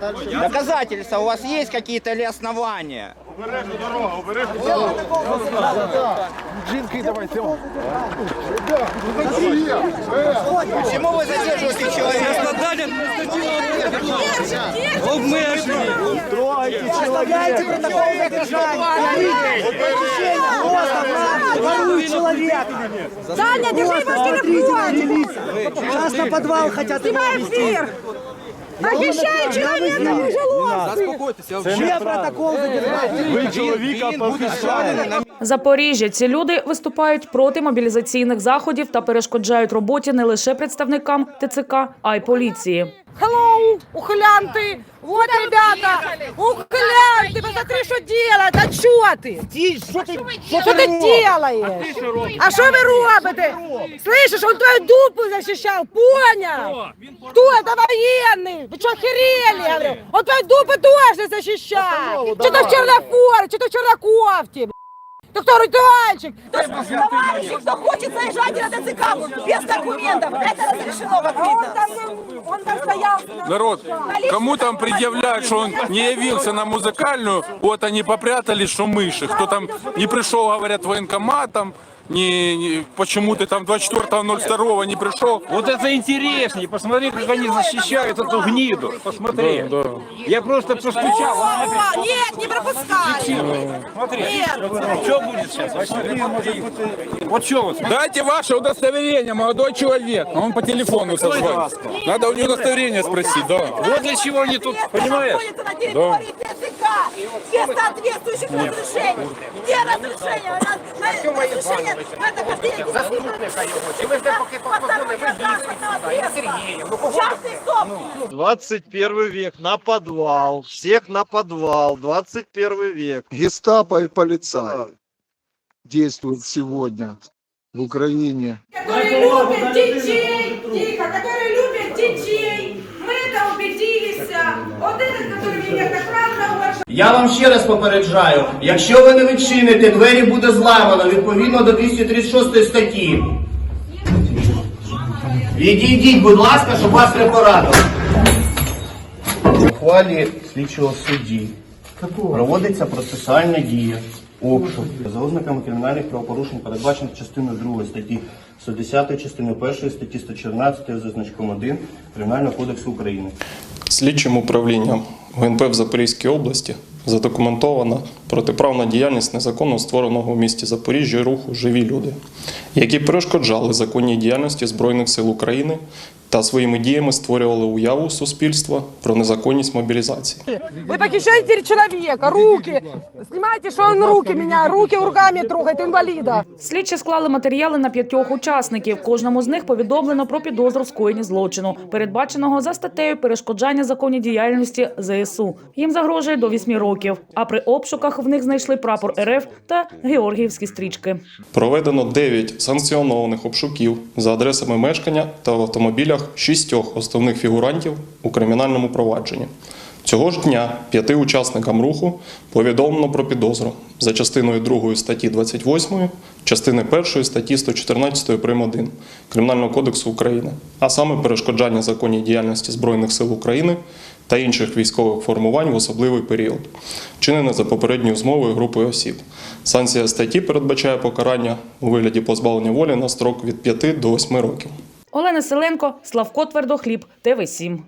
дальше. Доказательства у вас есть какие-то ли основания? Убережно дорога, убережно дорога. Жінки, давай, Тёма. Почему вы задерживаете человека? Сострадание административного Обмеження. Трогайте Оставляйте протокол задержания. Просто воруют. Саня, держи ваш телефон. Сейчас на подвал хотят его Снимай вверх. Везти. вверх! Похищай человека, пожалуйста! Ще протокол задержания. Ви чоловіка похищали. Запоріжжя ці люди виступають проти мобілізаційних заходів та перешкоджають роботі не лише представникам ТЦК, а й поліції. Hello, ухлянты! Вот, ребята, ухлянты! Посмотри, что делает! А что ты? Что ты делаешь? А что вы робите? Слышишь, он твою дупу защищал, понял? Кто это военный? Вы что, охерели? Я говорю? Он твою дупу тоже защищал! Что ты в черной форме, что ты в черной кофте? б***ь? Ты кто, ритуальщик? Товарищи, кто хочет заезжать на ТЦК без документов, это разрешено как Он видно. там, он там стоял. Народ, кому там предъявляют, что он не явился на музыкальную, вот они попрятали, что мыши. Кто там не пришел, говорят, военкоматом, не, не- почему ты там 24.02 не пришел. Вот это интереснее. Посмотри, как они защищают эту гниду. Посмотри. Я просто постучал. О, нет, не пропускай. Смотри. Нет. Что будет сейчас? Вот что вот. Дайте ваше удостоверение, молодой человек. Он по телефону созвонит. Надо у него удостоверение спросить, да. Вот для чего они тут, понимаешь? находится ТЦК без соответствующих разрешений. Где разрешение? Раз- на- Разрешение на нахождение Частный собственник. 21 век, на подвал. Всех на подвал. 21 век. Гестапо и полицаи действуют сегодня в Украине. которые любят детей, тихо, которые любят детей. Мы это убедились. Вот этот, который меня так уважает. Я вам ще раз попереджаю, якщо ви не відчините, двері буде зламано відповідно до 236 статті. Відійдіть, будь ласка, щоб вас не порадили. Ухвалі слідчого судді проводиться процесуальна дія. Обшук за ознаками кримінальних правопорушень, передбачених частиною 2 статті 110, частиною 1 статті 114 за значком 1 Кримінального кодексу України. Слідчим управлінням ГНП в Запорізькій області задокументована протиправна діяльність незаконно створеного в місті Запоріжжя руху Живі люди, які перешкоджали законній діяльності Збройних сил України та своїми діями створювали уяву суспільства про незаконність мобілізації. Вы похищаете человека, руки. Снимайте, что он руки меня, руки руками трогает, инвалида. Слідчі склали матеріали на п'ятьох учасників. Кожному з них повідомлено про підозру в скоєнні злочину, передбаченого за статтею перешкоджання законній діяльності ЗСУ. Їм загрожує до 8 років. А при обшуках в них знайшли прапор РФ та георгіївські стрічки. Проведено 9 санкціонованих обшуків за адресами мешкання та в автомобілях шістьох основних фігурантів у кримінальному провадженні. Цього ж дня п'яти учасникам руху повідомлено про підозру за частиною 2 статті 28, частини 1 статті 114 прим. 1 Кримінального кодексу України, а саме перешкоджання законній діяльності Збройних сил України та інших військових формувань в особливий період, вчинене за попередньою змовою групою осіб. Санкція статті передбачає покарання у вигляді позбавлення волі на строк від 5 до 8 років. Олена Селенко, Славко Твердохліб, ТВ 7